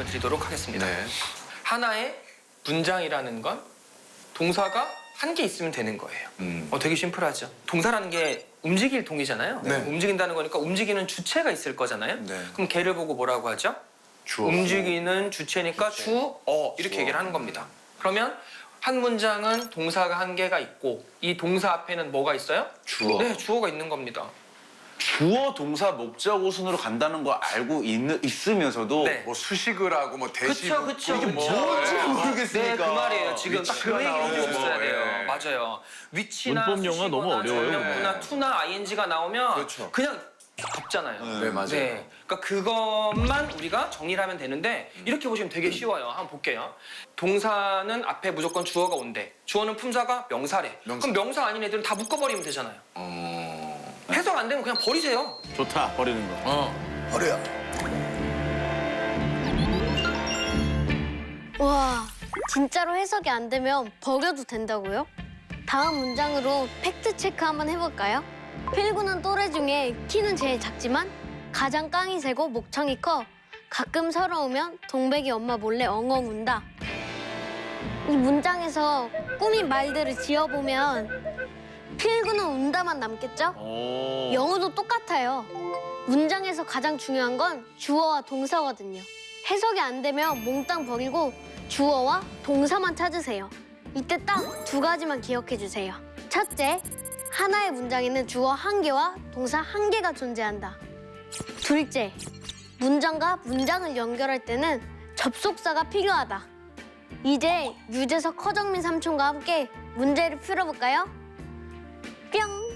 말씀을 드리도록 하겠습니다. 네. 하나의 문장이라는 건 동사가 한 개 있으면 되는 거예요. 음. 어, 되게 심플하죠. 동사라는 게 움직일 동이잖아요. 네. 움직인다는 거니까 움직이는 주체가 있을 거잖아요. 네. 그럼 걔를 보고 뭐라고 하죠? 주어. 움직이는 주체니까 주체. 주, 어 이렇게 주어. 얘기를 하는 겁니다. 그러면 한 문장은 동사가 한 개가 있고 이 동사 앞에는 뭐가 있어요? 주어. 네, 주어가 있는 겁니다. 주어 동사 목적 우선으로 간다는 거 알고 있, 있으면서도 네. 뭐 수식을 하고 뭐 대식 그쵸, 그쵸, 이게. 뭔지 네, 모르겠으니까 그 말이에요. 지금 딱 그 얘기를 나오고 뭐, 돼요. 예. 맞아요. 위치나 문법 용어가 너무 수식어나 어려워요, 전명구나 네. 투나 ing가 나오면 그렇죠. 그냥 덮잖아요. 네, 맞아요. 네. 그러니까 그것만 우리가 정리를 하면 되는데 이렇게 보시면 되게 쉬워요. 한번 볼게요. 동사는 앞에 무조건 주어가 온대. 주어는 품사가 명사래. 명사. 그럼 명사 아닌 애들은 다 묶어버리면 되잖아요. 어... 해석 안 되면 그냥 버리세요. 좋다 버리는 거. 어. 어려야 와, 진짜로 해석이 안 되면 버려도 된다고요? 다음 문장으로 팩트 체크 한번 해볼까요? 필구는 또래 중에 키는 제일 작지만 가장 깡이 세고 목청이 커 가끔 서러우면 동백이 엄마 몰래 엉엉 운다. 이 문장에서 꾸민 말들을 지어보면 필구는 운다만 남겠죠? 오. 영어도 똑같아요. 문장에서 가장 중요한 건 주어와 동사거든요. 해석이 안 되면 몽땅 버리고 주어와 동사만 찾으세요. 이때 딱 두 가지만 기억해 주세요. 첫째, 하나의 문장에는 주어 한 개와 동사 한 개가 존재한다. 둘째, 문장과 문장을 연결할 때는 접속사가 필요하다. 이제 유재석, 허정민 삼촌과 함께 문제를 풀어볼까요? 뿅!